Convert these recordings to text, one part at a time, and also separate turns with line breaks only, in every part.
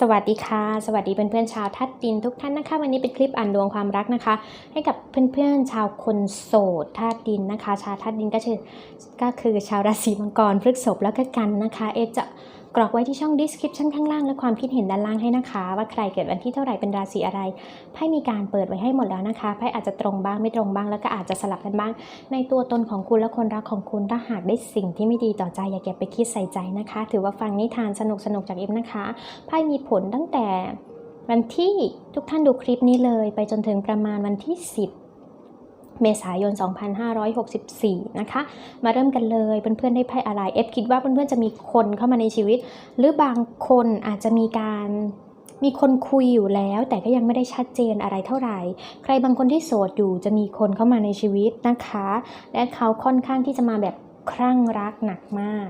สวัสดีค่ะ สวัสดีเพื่อนๆชาวทัดดินทุกท่านนะคะ วันนี้เป็นคลิปอ่านดวงความรักนะคะ ให้กับเพื่อนๆชาวคนโสดธาตุดินนะคะ ชาวธาตุดินก็คือก็คือชาวราศีมังกรพฤษภแล้วก็กันนะคะ เอจะ กรอกไว้ที่ช่อง description ข้างล่างและความคิดเห็นด้านล่างให้นะคะ ว่าใครเกิดวันที่เท่าไหร่เป็นราศีอะไรไพ่มีการเปิดไว้ให้หมดแล้วนะคะไพ่อาจจะตรงบ้างไม่ตรงบ้างแล้วก็อาจจะสลับกันบ้าง ในตัวตนของคุณและคนรักของคุณถ้าหากได้สิ่งที่ไม่ดีต่อใจอย่าเก็บไปคิดใส่ใจนะคะ ถือว่าฟังนิทานสนุกๆจากเอฟนะคะไพ่มีผลตั้งแต่วันที่ทุกท่านดูคลิปนี้เลย ไปจนถึงประมาณวันที่ 10 เมษายน 2564 นะคะ มาเริ่มกันเลย เพื่อนๆ ได้ไพ่อะไร เอฟคิดว่าเพื่อนๆ จะมีคนเข้ามาในชีวิต หรือบางคนอาจจะมีการมีคนคุยอยู่แล้ว แต่ก็ยังไม่ได้ชัดเจนอะไรเท่าไหร่ ใครบางคนที่โสดอยู่จะมีคนเข้ามาในชีวิตนะคะ และเขาค่อนข้างที่จะมาแบบคลั่งรักหนักมาก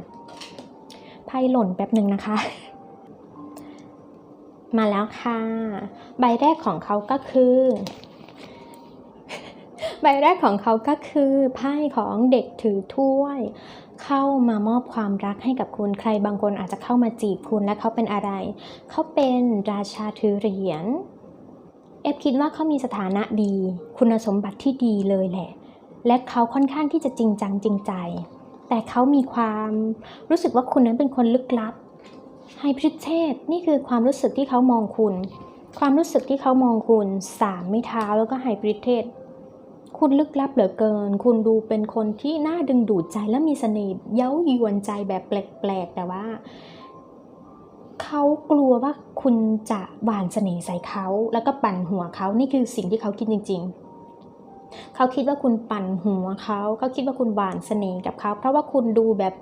ไพ่หล่นแป๊บหนึ่งนะคะมาแล้วค่ะ ใบแรกของเขาก็คือ ใบแรกของเขาก็คือไพ่ของเด็กถือถ้วย เข้ามามอบความรักให้กับคุณใครบางคนอาจจะเข้ามาจีบคุณและเขาเป็นอะไร เขาเป็นราชาถือเหรียญเอฟคิดว่าเขามีสถานะดี คุณสมบัติที่ดีเลยแหละ และเขาค่อนข้างที่จะจริงจังจริงใจ แต่เขามีความรู้สึกว่าคุณนั้นเป็นคนลึกลับไฮพริเทศนี่คือความรู้สึกที่เขามองคุณ ความรู้สึกที่เขามองคุณสามไม่เท้าแล้วก็ไฮพริเทศ คุณลึกลับเหลือเกิน คุณดูเป็นคนที่น่าดึงดูดใจและมีเสน่ห์เย้ายวนใจแบบแปลกๆ แต่ว่า เขากลัวว่าคุณจะหวานเสน่ห์ใส่เขา แล้วก็ปั่นหัวเขา นี่คือสิ่งที่เขาคิดจริง ๆเขาคิดว่าคุณปั่นหัวเขา เขาคิดว่าคุณหวานเสน่ห์กับเขา เพราะว่าคุณดูแบบ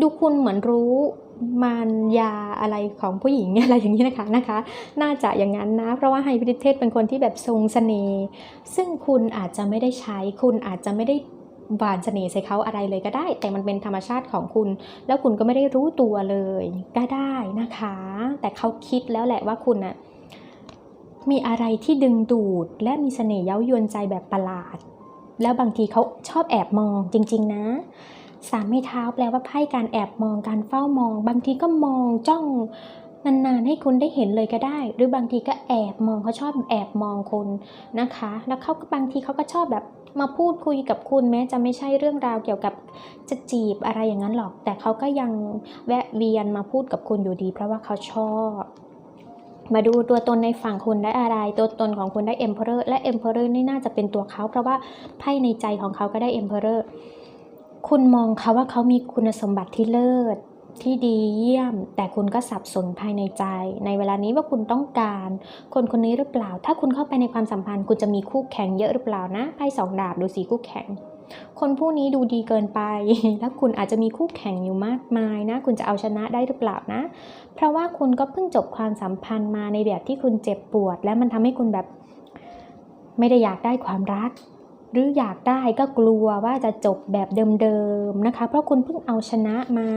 ดูคุณเหมือนรู้ มารยาอะไรของผู้หญิงอะไรอย่างนี้นะคะนะคะ น่าจะอย่างนั้นนะ เพราะว่าไฮบริดเทศเป็นคนที่แบบทรงเสน่ห์ซึ่งคุณอาจจะไม่ได้ใช้คุณอาจจะไม่ได้หวานเสน่ห์ใส่เขาอะไรเลยก็ได้ แต่มันเป็นธรรมชาติของคุณ แล้วคุณก็ไม่ได้รู้ตัวเลยก็ได้นะคะ แต่เขาคิดแล้วแหละว่าคุณน่ะมีอะไรที่ดึงดูดและมีเสน่ห์เย้ายวนใจแบบประหลาด แล้วบางทีเขาชอบแอบมองจริง ๆ นะ สามไม้เท้าแปลว่าไพ่การแอบมองการเฝ้ามอง บางทีก็มองจ้องนานๆให้คุณได้เห็นเลยก็ได้ หรือบางทีก็แอบมองเขาชอบแอบมองคุณนะคะ แล้วเขาก็บางทีเขาก็ชอบแบบมาพูดคุยกับคุณแม้จะไม่ใช่เรื่องราวเกี่ยวกับจะจีบอะไรอย่างนั้นหรอก แต่เขาก็ยังแวะเวียนมาพูดกับคุณอยู่ดี เพราะว่าเขาชอบมาดูตัวตนในฝั่งคุณได้อะไร ตัวตนของคุณได้ Emperor และ Emperor นี่น่าจะเป็นตัวเขา เพราะว่าไพ่ในใจของเขาก็ได้ Emperor คุณมองเขาว่าเขามีคุณสมบัติที่เลิศที่ดีเยี่ยม แต่คุณก็สับสนภายในใจ ในเวลานี้ว่าคุณต้องการ คนคนนี้หรือเปล่า ถ้าคุณเข้าไปในความสัมพันธ์ คุณจะมีคู่แข่งเยอะหรือเปล่านะไพ่สองดาบดูสีคู่แข่ง คนผู้นี้ดูดีเกินไป แล้วคุณอาจจะมีคู่แข่งอยู่มากมายนะ คุณจะเอาชนะได้หรือเปล่านะ เพราะว่าคุณก็เพิ่งจบความสัมพันธ์มาในแบบที่คุณเจ็บปวด และมันทำให้คุณแบบ ไม่ได้อยากได้ความรัก หรืออยากได้ก็กลัวว่าจะจบแบบเดิมๆนะคะ เพราะคุณเพิ่งเอาชนะมา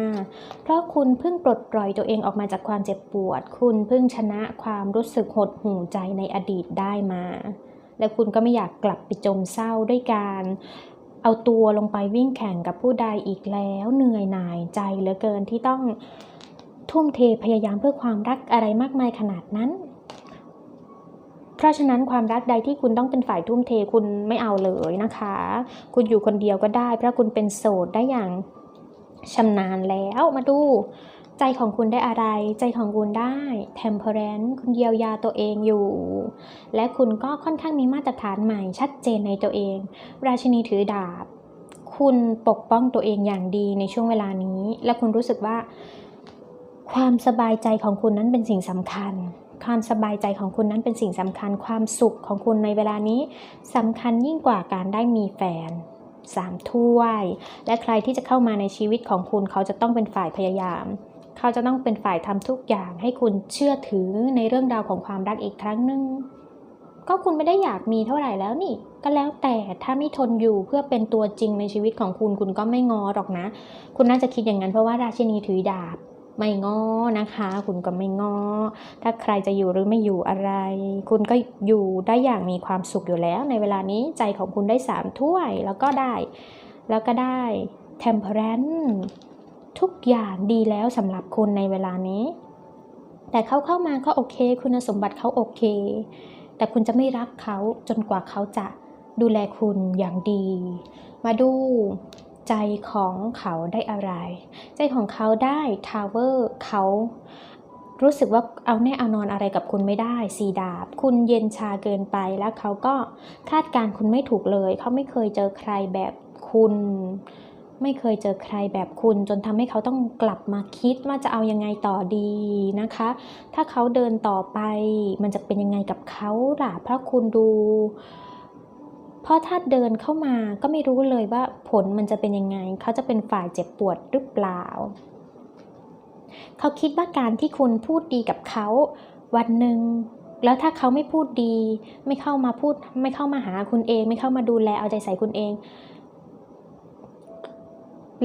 เพราะคุณเพิ่งปลดปล่อยตัวเองออกมาจากความเจ็บปวด คุณเพิ่งชนะความรู้สึกหดหู่ใจในอดีตได้มา และคุณก็ไม่อยากกลับไปจมเศร้าด้วยการเอาตัวลงไปวิ่งแข่งกับผู้ใดอีกแล้วเหนื่อยหน่ายใจเหลือเกินที่ต้องทุ่มเทพยายามเพื่อความรักอะไรมากมายขนาดนั้น เพราะฉะนั้นความรักใดที่คุณต้องเป็นฝ่ายทุ่มเทคุณไม่เอาเลยนะคะ คุณอยู่คนเดียวก็ได้ เพราะคุณเป็นโสดได้อย่างชำนาญแล้วมาดู ใจของคุณได้อะไร ใจของคุณได้ temperance คุณเยียวยาตัวเองอยู่ และคุณก็ค่อนข้างมีมาตรฐานใหม่ชัดเจนในตัวเอง ราชินีถือดาบ คุณปกป้องตัวเองอย่างดีในช่วงเวลานี้ และคุณรู้สึกว่า ความสบายใจของคุณนั้นเป็นสิ่งสำคัญ ความสบายใจของคุณนั้นเป็นสิ่งสำคัญความสุขของคุณในเวลานี้สำคัญยิ่งกว่าการได้มีแฟนสามถ้วย และใครที่จะเข้ามาในชีวิตของคุณเขาจะต้องเป็นฝ่ายพยายาม เขาจะต้องเป็นฝ่ายทำทุกอย่างให้คุณเชื่อถือในเรื่องราวของความรักอีกครั้งหนึ่งก็คุณไม่ได้อยากมีเท่าไหร่แล้วนี่ ก็แล้วแต่ถ้าไม่ทนอยู่เพื่อเป็นตัวจริงในชีวิตของคุณคุณก็ไม่งอหรอกนะ คุณน่าจะคิดอย่างนั้นเพราะว่าราชินีถือดาบ ไม่ง้อนะคะ คุณก็ไม่ง้อ ถ้าใครจะอยู่หรือไม่อยู่อะไร คุณก็อยู่ได้อย่างมีความสุขอยู่แล้ว ในเวลานี้ใจของคุณได้สามถ้วยแล้วก็ได้ แล้วก็ได้ temperance ทุกอย่างดีแล้วสำหรับคุณในเวลานี้ แต่เขาเข้ามาก็โอเค คุณสมบัติเขาโอเค แต่คุณจะไม่รักเขาจนกว่าเขาจะดูแลคุณอย่างดี มาดู ใจของเขาได้อะไร ใจของเขาได้ทาวเวอร์เขารู้สึกว่าเอาแน่เอานอนอะไรกับคุณไม่ได้สีดาบ คุณเย็นชาเกินไปแล้วเขาก็คาดการณ์คุณไม่ถูกเลย เขาไม่เคยเจอใครแบบคุณ ไม่เคยเจอใครแบบคุณ จนทำให้เขาต้องกลับมาคิดว่าจะเอายังไงต่อดีนะคะ ถ้าเขาเดินต่อไปมันจะเป็นยังไงกับเขาล่ะเพราะคุณดู เพราะถ้าเดินเข้ามาก็ไม่รู้เลยว่าผลมันจะเป็นยังไง เขาจะเป็นฝ่ายเจ็บปวดหรือเปล่า เขาคิดว่าการที่คุณพูดดีกับเขาวันหนึ่งแล้วถ้าเขาไม่พูดดี ไม่เข้ามาพูด ไม่เข้ามาหาคุณเอง ไม่เข้ามาดูแลเอาใจใส่คุณเอง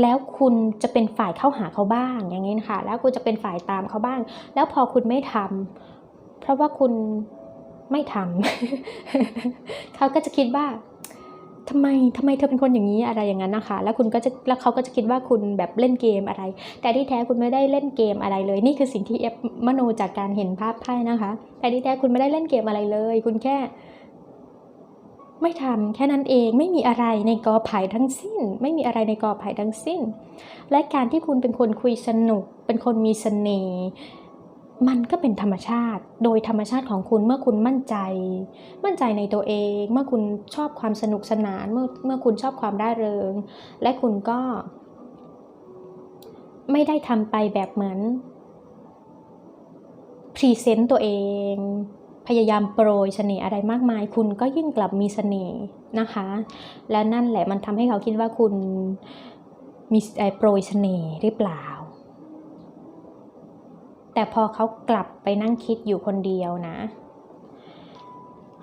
แล้วคุณจะเป็นฝ่ายเข้าหาเขาบ้าง อย่างนี้นะคะแล้วคุณจะเป็นฝ่ายตามเขาบ้าง แล้วพอคุณไม่ทำเพราะว่าคุณ ไม่ทำเขาก็จะคิดว่าทำไมทำไมเธอเป็นคนอย่างนี้อะไรอย่างนั้นนะคะ แล้วคุณก็จะแล้วเขาก็จะคิดว่าคุณแบบเล่นเกมอะไร แต่ที่แท้คุณไม่ได้เล่นเกมอะไรเลย นี่คือสิ่งที่เอฟมโนจากการเห็นภาพไพ่นะคะ แต่ที่แท้คุณไม่ได้เล่นเกมอะไรเลย คุณแค่ ไม่ทำแค่นั้นเองไม่มีอะไรในกอไผ่ทั้งสิ้น ไม่มีอะไรในกอไผ่ทั้งสิ้น และการที่คุณเป็นคนคุยสนุก เป็นคนมีเสน่ห์ มันก็เป็นธรรมชาติ โดยธรรมชาติของคุณเมื่อคุณมั่นใจ มั่นใจในตัวเอง เมื่อคุณชอบความสนุกสนาน เมื่อเมื่อคุณชอบความร่าเริง และคุณก็ ไม่ได้ทำไปแบบเหมือนพรีเซนต์ตัวเอง พยายามโปรยเสน่ห์อะไรมากมาย คุณก็ยิ่งกลับมีเสน่ห์นะคะ และนั่นแหละมันทำให้เขาคิดว่าคุณมีโปรยเสน่ห์หรือเปล่า แต่พอเขากลับไปนั่งคิดอยู่คนเดียวนะ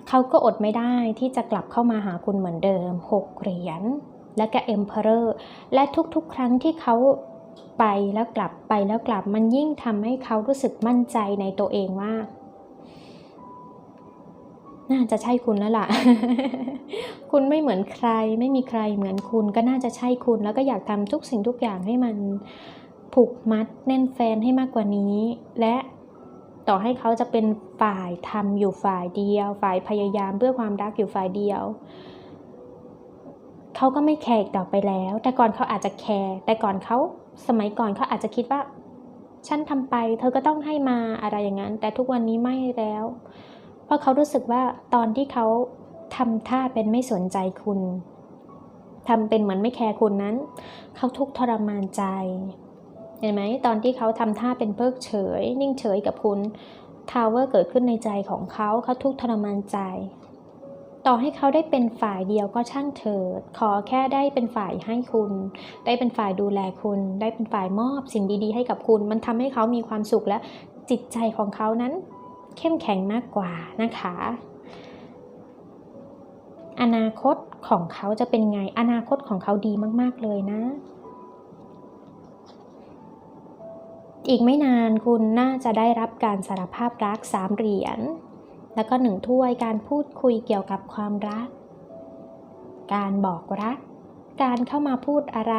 เขาก็อดไม่ได้ที่จะกลับเข้ามาหาคุณเหมือนเดิมหกเหรียญและก็เอ็มเพอเรอร์และทุกๆ ครั้งที่เขาไปแล้วกลับไปแล้วกลับมันยิ่งทำให้เขารู้สึกมั่นใจในตัวเองว่า น่าจะใช่คุณแล้วล่ะ คุณไม่เหมือนใคร ไม่มีใครเหมือนคุณก็น่าจะใช่คุณ แล้วก็อยากทำทุกสิ่งทุกอย่างให้มัน ผูกมัดแน่นแฟนให้มากกว่านี้ และต่อให้เขาจะเป็นฝ่ายทำอยู่ฝ่ายเดียว ฝ่ายพยายามเพื่อความรักอยู่ฝ่ายเดียว เขาก็ไม่แคร์อีกต่อไปแล้ว แต่ก่อนเขาอาจจะแคร์แต่ก่อนเขาสมัยก่อนเขาอาจจะคิดว่า ฉันทำไป เธอก็ต้องให้มาอะไรอย่างนั้น แต่ทุกวันนี้ไม่แล้ว เพราะเขารู้สึกว่าตอนที่เขาทำท่าเป็นไม่สนใจคุณทำเป็นเหมือนไม่แคร์คุณนั้น เขาทุกข์ทรมานใจ เห็นไหมตอนที่เขาทำท่าเป็นเพิกเฉย นิ่งเฉยกับคุณทาวเวอร์เกิดขึ้นในใจของเขาเขาทุกทรมานใจ ต่อให้เขาได้เป็นฝ่ายเดียวก็ช่างเถิด ขอแค่ได้เป็นฝ่ายให้คุณ ได้เป็นฝ่ายดูแลคุณ ได้เป็นฝ่ายมอบสิ่งดีๆ ให้กับคุณ มันทำให้เขามีความสุขและจิตใจของเขานั้น เข้มแข็งมากกว่านะคะ อนาคตของเขาจะเป็นไง อนาคตของเขาดีมากๆเลยนะ อีกไม่นานคุณน่าจะได้รับการสารภาพรักสามเหรียญ แล้วก็หนึ่งถ้วยการพูดคุยเกี่ยวกับความรัก การบอกรัก การเข้ามาพูดอะไร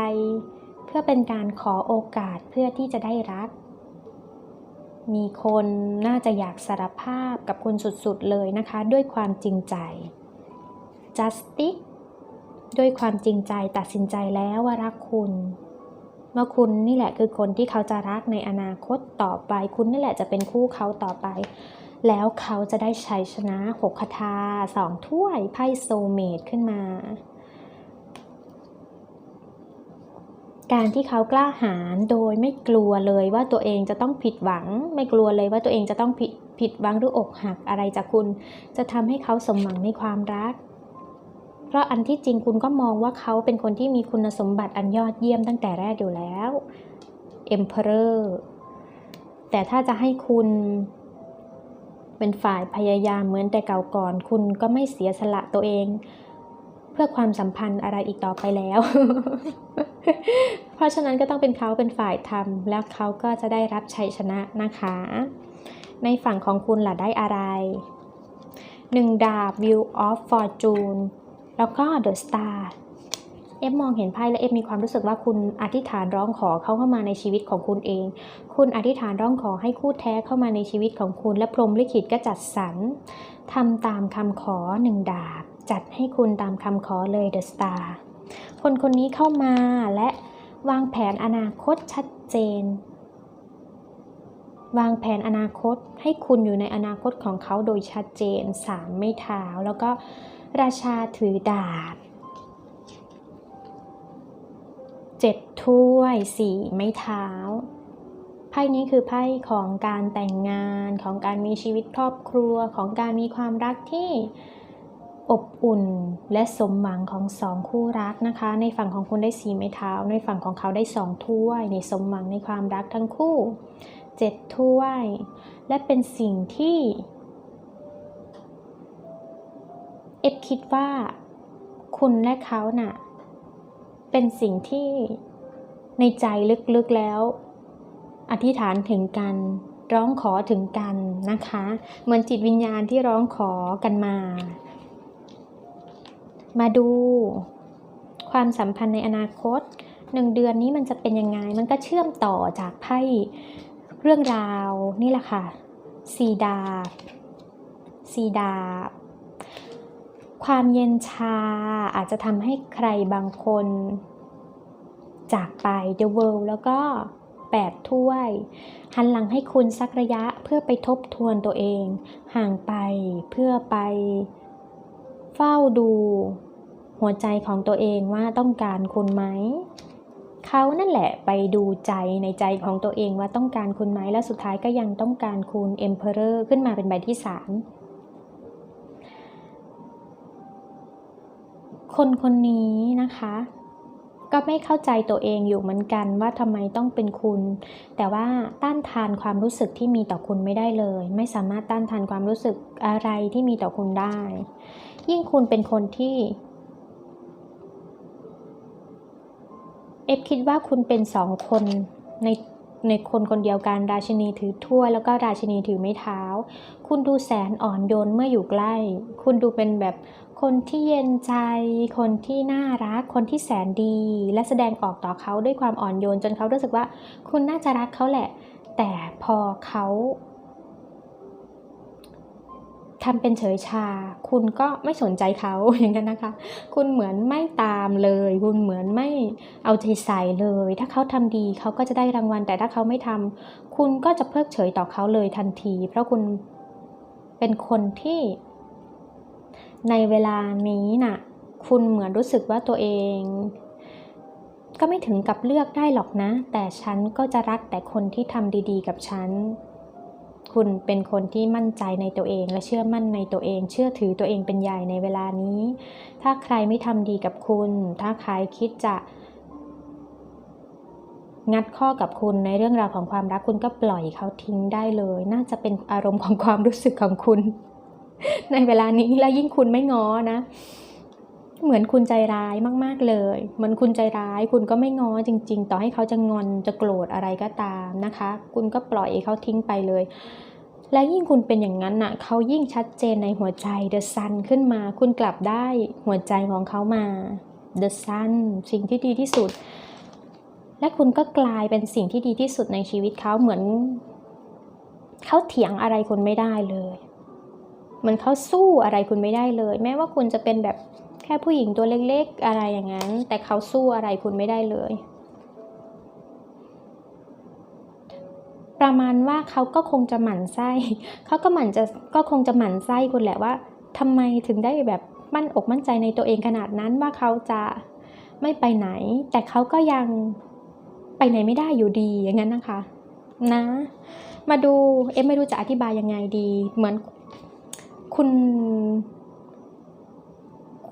เพื่อเป็นการขอโอกาสเพื่อที่จะได้รัก มีคนน่าจะอยากสารภาพกับคุณสุดๆเลยนะคะ ด้วยความจริงใจ justice ด้วยความจริงใจตัดสินใจแล้วว่ารักคุณ เมื่อคุณนี่แหละคือคนที่เขาจะรักในอนาคตต่อไป คุณนี่แหละจะเป็นคู่เขาต่อไป แล้วเขาจะได้ชัยชนะหกคาถาสองถ้วยไพ่โซเมดขึ้นมา การที่เขากล้าหาญโดยไม่กลัวเลยว่าตัวเองจะต้องผิดหวัง ไม่กลัวเลยว่าตัวเองจะต้องผิดผิดหวังหรืออกหักอะไรจากคุณ จะทำให้เขาสมหวังในความรัก ราะอันที่จริงคุณก็มองว่าเขาเป็นคนที่มีคุณสมบัติอันยอดเยี่ยมตั้งแต่แรกอยู่แล้ว Emperor แต่ถ้าจะให้คุณเป็นฝ่ายพยายามเหมือนแต่เก่าก่อน คุณก็ไม่เสียสละตัวเอง เพื่อความสัมพันธ์อะไรอีกต่อไปแล้ว เพราะฉะนั้นก็ต้องเป็นเขาเป็นฝ่ายทำแล้วเขาก็จะได้รับชัยชนะนะคะ ในฝั่งของคุณล่ะได้อะไรหนึ่งดาบ View of Fortune แล้วก็ The Star เอฟมองเห็นไพ่และเอฟมีความรู้สึกว่าคุณอธิษฐานร้องขอเขาเข้ามาในชีวิตของคุณเอง คุณอธิษฐานร้องขอให้คู่แท้เข้ามาในชีวิตของคุณ และพรหมลิขิตก็จัดสรรทำตามคำขอหนึ่งดาบ จัดให้คุณตามคำขอเลยเดอะสตาร์คนคนนี้เข้ามาและวางแผนอนาคตชัดเจน วางแผนอนาคตให้คุณอยู่ในอนาคตของเขาโดยชัดเจนสามไม่เท้าแล้วก็ ราชาถือดาบเจ็ดถ้วยสี่ไม้เท้า ไพ่นี้คือไพ่ของการแต่งงานของการมีชีวิตครอบครัวของการมีความรักที่อบอุ่นและสมหวังของสองคู่รักนะคะ ในฝั่งของคุณได้สีไม้เท้า ในฝั่งของเขาได้สองถ้วยในสมหวังในความรักทั้งคู่เจ็ดถ้วย และเป็นสิ่งที่เอฟคิดว่าคุณและเขาน่ะ เป็นสิ่งที่ในใจลึกๆแล้ว อธิษฐานถึงกัน ร้องขอถึงกันนะคะ เหมือนจิตวิญญาณที่ร้องขอกันมา มาดู ความสัมพันธ์ในอนาคตหนึ่งเดือนนี้มันจะเป็นยังไง มันก็เชื่อมต่อจากไพ่เรื่องราวนี่แหละค่ะ สีดาบสีดาบ ความเย็นชาอาจจะทำให้ใครบางคน จากไป The World แล้วก็ 8 ถ้วย หันหลังให้คุณสักระยะเพื่อไปทบทวนตัวเอง ห่างไปเพื่อไปเฝ้าดู หัวใจของตัวเองว่าต้องการคุณไหมเขานั่นแหละไปดูใจในใจของตัวเองว่าต้องการคุณไหมและสุดท้ายก็ยังต้องการคุณ Emperor ขึ้นมาเป็นใบที่ 3 คนคนนี้นะคะ ก็ไม่เข้าใจตัวเองอยู่เหมือนกันว่าทำไมต้องเป็นคุณ แต่ว่าต้านทานความรู้สึกที่มีต่อคุณไม่ได้เลย ไม่สามารถต้านทานความรู้สึกอะไรที่มีต่อคุณได้ ยิ่งคุณเป็นคนที่เอฟคิดว่าคุณเป็นสองคนในในคนคนเดียวกันราชินีถือถ้วยแล้วก็ราชินีถือไม้เท้า คุณดูแสนอ่อนโยนเมื่ออยู่ใกล้ คุณดูเป็นแบบ คนที่เย็นใจ คนที่น่ารัก คนที่แสนดี และแสดงออกต่อเขาด้วยความอ่อนโยน จนเขารู้สึกว่า คุณน่าจะรักเขาแหละ แต่พอเขาทำเป็นเฉยชา คุณก็ไม่สนใจเขาอย่างนั้นนะคะ คุณเหมือนไม่ตามเลย คุณเหมือนไม่เอาใจใส่เลย ถ้าเขาทำดีเขาก็จะได้รางวัล แต่ถ้าเขาไม่ทำคุณก็จะเพิกเฉยต่อเขาเลยทันที เพราะคุณเป็นคนที่ ในเวลานี้น่ะ คุณเหมือนรู้สึกว่าตัวเอง ก็ไม่ถึงกับเลือกได้หรอกนะ แต่ฉันก็จะรักแต่คนที่ทำดีๆ กับฉัน คุณเป็นคนที่มั่นใจในตัวเองและเชื่อมั่นในตัวเอง เชื่อถือตัวเองเป็นใหญ่ในเวลานี้ ถ้าใครไม่ทำดีกับคุณ ถ้าใครคิดจะงัดข้อกับคุณในเรื่องราวของความรักคุณก็ปล่อยเขาทิ้งได้เลย น่าจะเป็นอารมณ์ของความรู้สึกของคุณ ในเวลานี้และยิ่งคุณไม่ง้อนะ เหมือนคุณใจร้ายมากๆเลย เหมือนคุณใจร้าย คุณก็ไม่ง้อจริง ๆ ต่อให้เขาจะงอนจะโกรธอะไรก็ตามนะคะ คุณก็ปล่อยเขาทิ้งไปเลยและยิ่งคุณเป็นอย่างนั้นน่ะเขายิ่งชัดเจนในหัวใจ The Sun ขึ้นมา คุณกลับได้หัวใจของเขามา The Sun สิ่งที่ดีที่สุด และคุณก็กลายเป็นสิ่งที่ดีที่สุดในชีวิตเขาเหมือนเขาเถียงอะไรคุณไม่ได้เลย มือนเขาสู้อะไรคุณไม่ได้เลย แม้ว่าคุณจะเป็นแบบแค่ผู้หญิงตัวเล็กๆ อะไรอย่างนั้น แต่เขาสู้อะไรคุณไม่ได้เลย ประมาณว่าเขาก็คงจะหมั่นไส้เขาก็หมั่นจะก็คงจะหมั่นไส้คุณแหละว่าทำไมถึงได้แบบมั่นอกมั่นใจในตัวเองขนาดนั้นว่าเขาจะไม่ไปไหน แต่เขาก็ยังไปไหนไม่ได้อยู่ดีอย่างนั้นนะคะ นะ มาดูเอ็มไม่รู้จะอธิบายยังไงดี เหมือน คุณ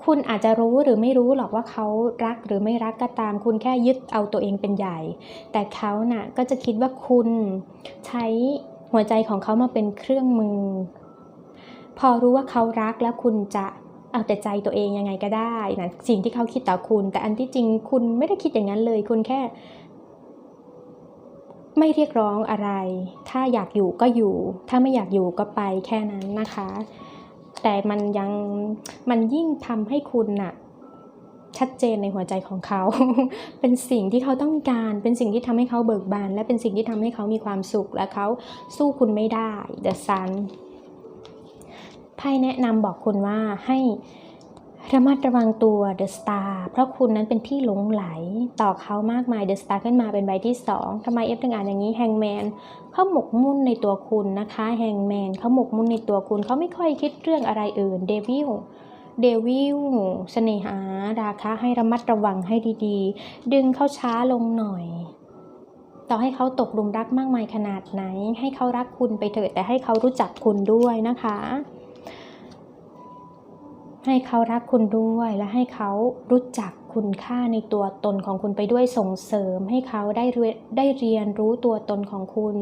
คุณอาจจะรู้หรือไม่รู้หรอกว่าเขารักหรือไม่รักก็ตาม คุณแค่ยึดเอาตัวเองเป็นใหญ่ แต่เขาน่ะก็จะคิดว่าคุณใช้หัวใจของเขามาเป็นเครื่องมือ พอรู้ว่าเขารักแล้วคุณจะเอาแต่ใจตัวเองยังไงก็ได้นะสิ่งที่เขาคิดต่อคุณ แต่อันที่จริงคุณไม่ได้คิดอย่างนั้นเลย คุณแค่ ไม่เรียกร้องอะไร ถ้าอยากอยู่ก็อยู่ ถ้าไม่อยากอยู่ก็ไปแค่นั้นนะคะ แต่มันยังมันยิ่งทำให้คุณน่ะชัดเจนในหัวใจของเขา เป็นสิ่งที่เขาต้องการ เป็นสิ่งที่ทำให้เขาเบิกบาน และเป็นสิ่งที่ทำให้เขามีความสุข และเขาสู้คุณไม่ได้ The Sun ไพ่แนะนำบอกคุณว่าให้ ระมัดระวังตัว The Star เพราะคุณนั้นเป็นที่หลงไหล ต่อเขามากมาย The Star ขึ้นมาเป็นใบที่สองทำไมเอฟถึงอ่านอย่างนี้ Hangman เขาหมกมุ่นในตัวคุณนะคะ Hangman เขาหมกมุ่นในตัวคุณเขาไม่ค่อยคิดเรื่องอะไรอื่น Devil เดวิลเสน่หา ราคะให้ระมัดระวังให้ดีๆ ดึงเข้าช้าลงหน่อย ต่อให้เขาตกหลุมรักมากมายขนาดไหน ให้เขารักคุณไปเถิดแต่ให้เขารู้จักคุณด้วยนะคะ ให้เขารักคุณด้วยและให้เขารู้จักคุณค่าในตัวตนของคุณไปด้วยส่งเสริม ให้เขาได้เรียนได้เรียนรู้ตัวตนของคุณ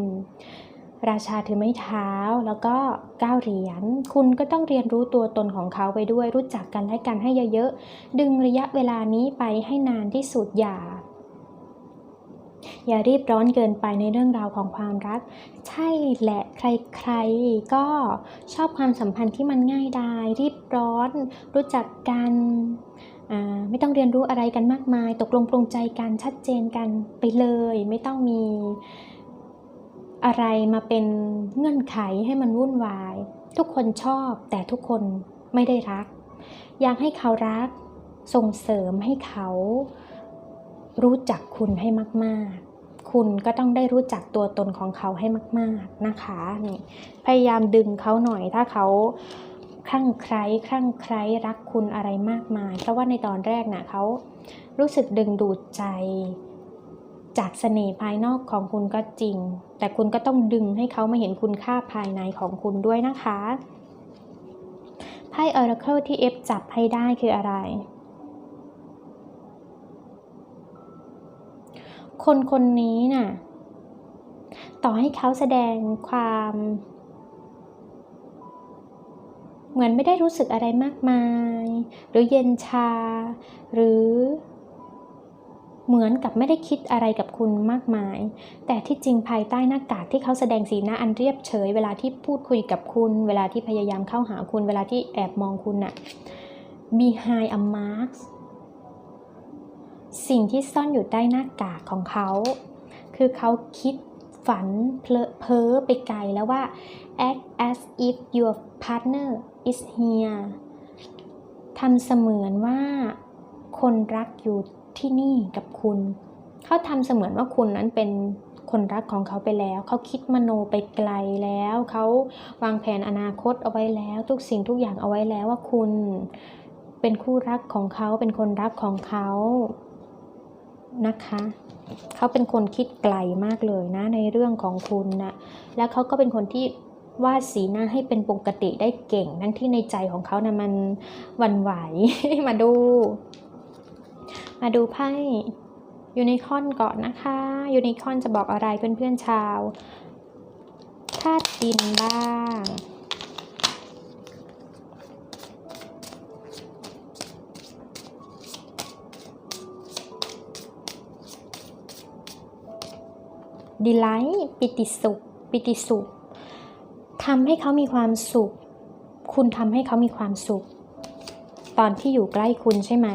ราชาถือไม้เท้าแล้วก็ก้าวเหรียญคุณก็ต้องเรียนรู้ตัวตนของเขาไปด้วยรู้จักกันและกันให้เยอะๆดึงระยะเวลานี้ไปให้นานที่สุดอย่า อย่ารีบร้อนเกินไปในเรื่องราวของความรัก ใช่แหละใครๆ ก็ชอบความสัมพันธ์ที่มันง่ายดาย รีบร้อน รู้จักกันไม่ต้องเรียนรู้อะไรกันมากมาย ตกลงปรงใจกันชัดเจนกันไปเลย ไม่ต้องมีอะไรมาเป็นเงื่อนไขให้มันวุ่นวาย ทุกคนชอบแต่ทุกคนไม่ได้รัก อยากให้เขารักส่งเสริมให้เขา รู้จักคุณให้มาก ๆ คุณก็ต้องได้รู้จักตัวตนของเขาให้มาก ๆนะคะนี่พยายามดึงเขาหน่อยถ้าเขาคลั่งไคล้คลั่งไคล้รักคุณอะไรมากมาย เพราะว่าในตอนแรกนะ่ะเขารู้สึกดึงดูดใจ จากเสน่ห์ภายนอกของคุณก็จริง แต่คุณก็ต้องดึงให้เขามาเห็นคุณค่าภายในของคุณด้วยนะคะไพ่ Oracle ที่เอฟจับให้ได้คืออะไร คนคนนี้น่ะ ต่อให้เขาแสดงความ เหมือนไม่ได้รู้สึกอะไรมากมาย หรือเย็นชา หรือเหมือนกับไม่ได้คิดอะไรกับคุณมากมาย แต่ที่จริงภายใต้หน้ากากที่เขาแสดงสีหน้าอันเรียบเฉย เวลาที่พูดคุยกับคุณ เวลาที่พยายามเข้าหาคุณ เวลาที่แอบมองคุณน่ะ behind a mask สิ่งที่ซ่อนอยู่ใต้หน้ากากของเขา คือเขาคิดฝันเพ้อไปไกลแล้วว่า act as if your partner is here ทำเสมือนว่าคนรักอยู่ที่นี่กับคุณ เขาทำเสมือนว่าคุณนั้นเป็นคนรักของเขาไปแล้ว เขาคิดมโนไปไกลแล้ว เขาวางแผนอนาคตเอาไว้แล้ว ทุกสิ่งทุกอย่างเอาไว้แล้วว่าคุณเป็นคู่รักของเขาเป็นคนรักของเขา นะคะเขาเป็นคนคิดไกลมากเลยนะในเรื่องของคุณนะแล้วเขาก็เป็นคนที่วาดสีหน้าให้เป็นปกติได้เก่ง ทั้งที่ในใจของเขานะ่ะมันวันไหว มาดู มาดูไพ่ยูนิคอนก่อนนะคะยูนิคอนจะบอกอะไรเพื่อนๆชาวธาตุดินบ้าง ดีไลท์ปิติสุข ปิติสุขทำให้เขามีความสุข คุณทำให้เขามีความสุข ตอนที่อยู่ใกล้คุณใช่ไหม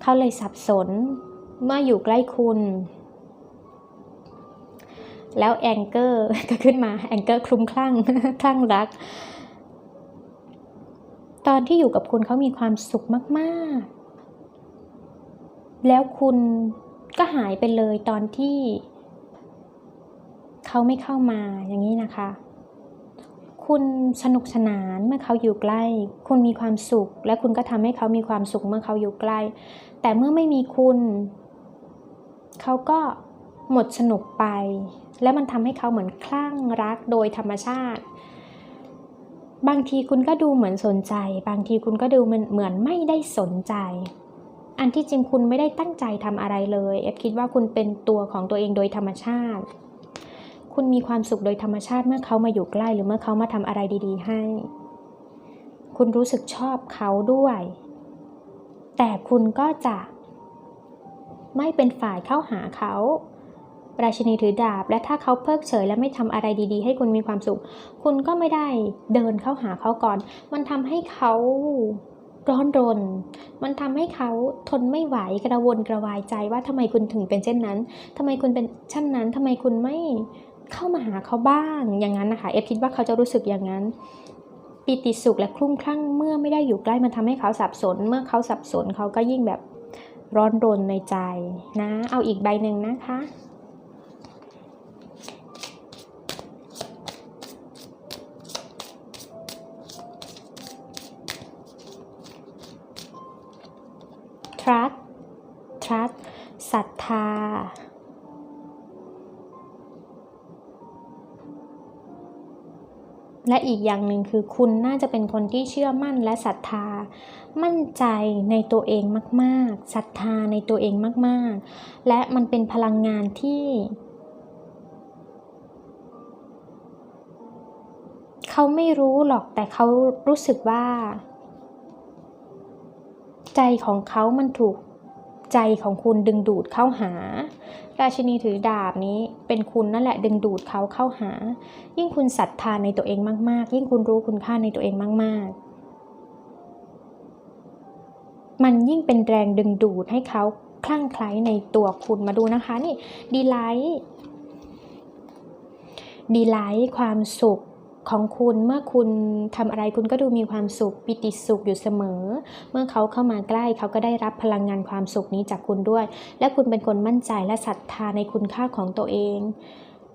เขาเลยสับสน เมื่ออยู่ใกล้คุณ แล้วแองเกอร์ก็ขึ้นมา แองเกอร์คลุ้มคลั่ง คลั่งรัก ตอนที่อยู่กับคุณเขามีความสุขมาก ๆ แล้วคุณก็หายไปเลยตอนที่ เขาไม่เข้ามาอย่างนี้นะคะ คุณสนุกสนานเมื่อเขาอยู่ใกล้ คุณมีความสุข และคุณก็ทำให้เขามีความสุขเมื่อเขาอยู่ใกล้ แต่เมื่อไม่มีคุณ เขาก็หมดสนุกไป และมันทำให้เขาเหมือนคลั่งรักโดยธรรมชาติ บางทีคุณก็ดูเหมือนสนใจ บางทีคุณก็ดูมันเหมือนไม่ได้สนใจ อันที่จริงคุณไม่ได้ตั้งใจทำอะไรเลย เอฟคิดว่าคุณเป็นตัวของตัวเองโดยธรรมชาติ คุณมีความสุขโดยธรรมชาติเมื่อเขามาอยู่ใกล้หรือเมื่อเขามาทำอะไรดี ๆ ให้ คุณรู้สึกชอบเขาด้วย แต่คุณก็จะไม่เป็นฝ่ายเข้าหาเขา ราชินีถือดาบ และถ้าเขาเพิกเฉยและไม่ทำอะไรดีๆ ให้คุณมีความสุข คุณก็ไม่ได้เดินเข้าหาเขาก่อน มันทำให้เขาร้อนรน มันทำให้เขาทนไม่ไหวกระวนกระวายใจว่าทำไมคุณถึงเป็นเช่นนั้นทำไมคุณเป็นเช่นนั้นทำไมคุณไม่ เข้ามาหาเขาบ้างอย่างนั้นนะคะ เอฟคิดว่าเขาจะรู้สึกอย่างนั้นปิติสุขและคลุ้มคลั่งเมื่อไม่ได้อยู่ใกล้มันทำให้เขาสับสน เมื่อเขาสับสนเขาก็ยิ่งแบบร้อนรนในใจนะ เอาอีกใบหนึ่งนะคะ trust trust ศรัทธา และอีกอย่างหนึ่งคือคุณน่าจะเป็นคนที่เชื่อมั่นและศรัทธา มั่นใจในตัวเองมากๆศรัทธาในตัวเองมากๆ และมันเป็นพลังงานที่ เขาไม่รู้หรอกแต่เขารู้สึกว่า ใจของเขามันถูก ใจของคุณดึงดูดเข้าหา ราชินีถือดาบนี้เป็นคุณนั่นแหละดึงดูดเขาเข้าหา ยิ่งคุณศรัทธาในตัวเองมาก ๆ ยิ่งคุณรู้คุณค่าในตัวเองมาก ๆ มันยิ่งเป็นแรงดึงดูดให้เขาคลั่งไคล้ในตัวคุณมาดูนะคะนี่ดีไลท์ดีไลท์ความสุข ของคุณเมื่อคุณทำอะไรคุณก็ดูมีความสุขปิติสุขอยู่เสมอ เมื่อเขาเข้ามาใกล้เขาก็ได้รับพลังงานความสุขนี้จากคุณด้วย และคุณเป็นคนมั่นใจและศรัทธาในคุณค่าของตัวเอง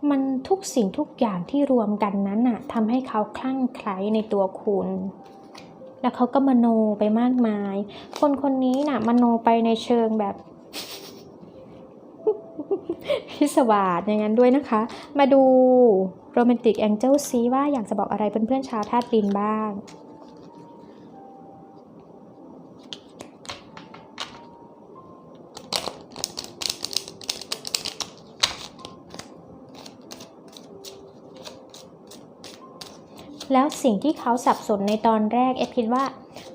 มันทุกสิ่งทุกอย่างที่รวมกันนั้นน่ะทำให้เขาคลั่งไคล้ในตัวคุณแล้วเขาก็มโนไปมากมาย คนคนนี้น่ะมโนไปในเชิงแบบ พิศวาสอย่างนั้นด้วยนะคะ มาดูโรแมนติกแองเจิลซีว่าอยากจะบอกอะไรเพื่อนๆชาวธาตุดินบ้างแล้วสิ่งที่เขาสับสนในตอนแรกเอฟคิดว่า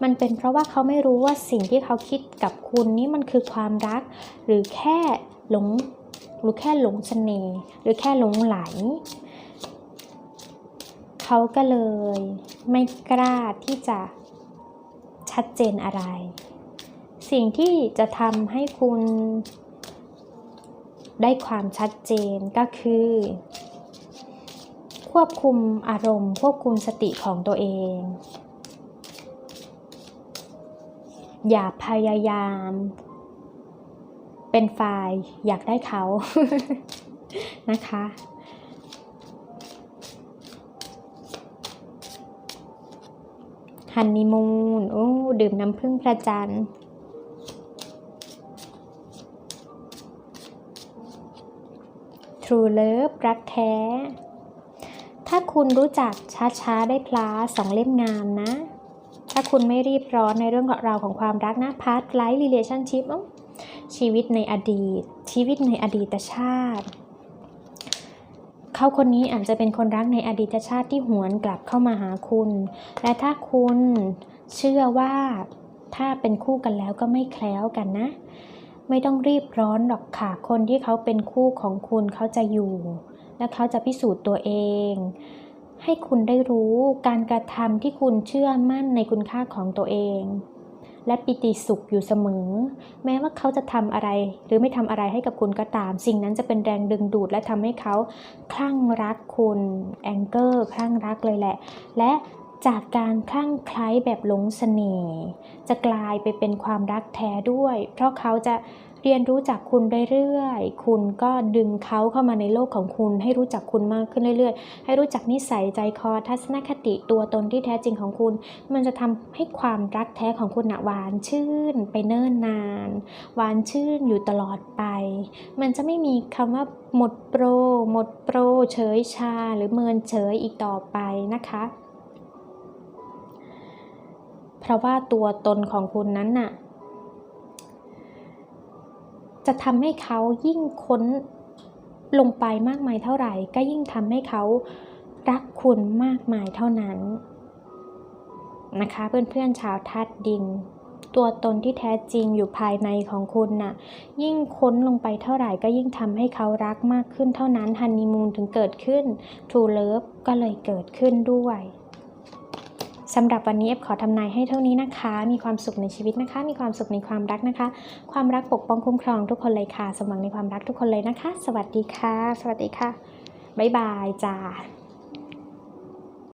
มันเป็นเพราะว่าเขาไม่รู้ว่าสิ่งที่เขาคิดกับคุณนี่มันคือความรัก หรือแค่หลง หรือแค่หลงเสน่ห์หรือแค่หลงไหล เขาก็เลยไม่กล้าที่จะชัดเจนอะไร สิ่งที่จะทำให้คุณได้ความชัดเจนก็คือ ควบคุมอารมณ์ ควบคุมสติของตัวเอง อย่าพยายาม เป็นฝ่ายอยากได้เขานะคะ ฮันนีมูนโอ้ดื่มน้ำผึ้งพระจันทร์ True Love รักแท้ ถ้าคุณรู้จักช้าๆได้พลาสองเล่มงามนะ ถ้าคุณไม่รีบร้อนในเรื่องราวของความรักนะพาร์ทไลท์ relationship เอ้าชี ชีวิตในอดีต ชีวิตในอดีตชาติ เขาคนนี้อาจจะเป็นคนรักในอดีตชาติที่หวนกลับเข้ามาหาคุณ และถ้าคุณเชื่อว่าถ้าเป็นคู่กันแล้วก็ไม่แคล้วกันนะ ไม่ต้องรีบร้อนหรอกค่ะ คนที่เขาเป็นคู่ของคุณเขาจะอยู่ และเขาจะพิสูจน์ตัวเองให้คุณได้รู้การกระทำที่คุณเชื่อมั่นในคุณค่าของตัวเอง และปิติสุขอยู่เสมอ แม้ว่าเขาจะทำอะไร หรือไม่ทำอะไรให้กับคุณก็ตาม สิ่งนั้นจะเป็นแรงดึงดูดและทำให้เขาคลั่งรักคุณแองเกอร์คลั่งรักเลยแหละ และจากการคลั่งไคล้แบบหลงเสน่ห์จะกลายไปเป็นความรักแท้ด้วย เพราะเขาจะ เรียนรู้จักคุณเรื่อยๆ คุณก็ดึงเขาเข้ามาในโลกของคุณ ให้รู้จักคุณมากขึ้นเรื่อยๆ ให้รู้จักนิสัยใจคอทัศนคติตัวตนที่แท้จริงของคุณ มันจะทำให้ความรักแท้ของคุณนะหวานชื่นไปเนิ่นนาน หวานชื่นอยู่ตลอดไป มันจะไม่มีคำว่าหมดโปร หมดโปร เฉยชา หรือเมินเฉยอีกต่อไปนะคะเพราะว่าตัวตนของคุณนั้นน่ะ จะทำให้เขายิ่งค้นลงไปมากมายเท่าไหร่ ก็ยิ่งทำให้เขารักคุณมากมายเท่านั้นนะคะ เพื่อนๆชาวธาตุดิน ตัวตนที่แท้จริงอยู่ภายในของคุณน่ะ ยิ่งค้นลงไปเท่าไหร่ก็ยิ่งทำให้เขารักมากขึ้นเท่านั้นฮันนีมูนถึงเกิดขึ้น True Love ก็เลยเกิดขึ้นด้วย สำหรับวันนี้เอฟขอทำนายให้เท่านี้นะคะ มีความสุขในชีวิตนะคะ มีความสุขในความรักนะคะ ความรักปกป้องคุ้มครองทุกคนเลยค่ะ สมหวังในความรักทุกคนเลยนะคะ สวัสดีค่ะ สวัสดีค่ะ บ๊ายบายจ้า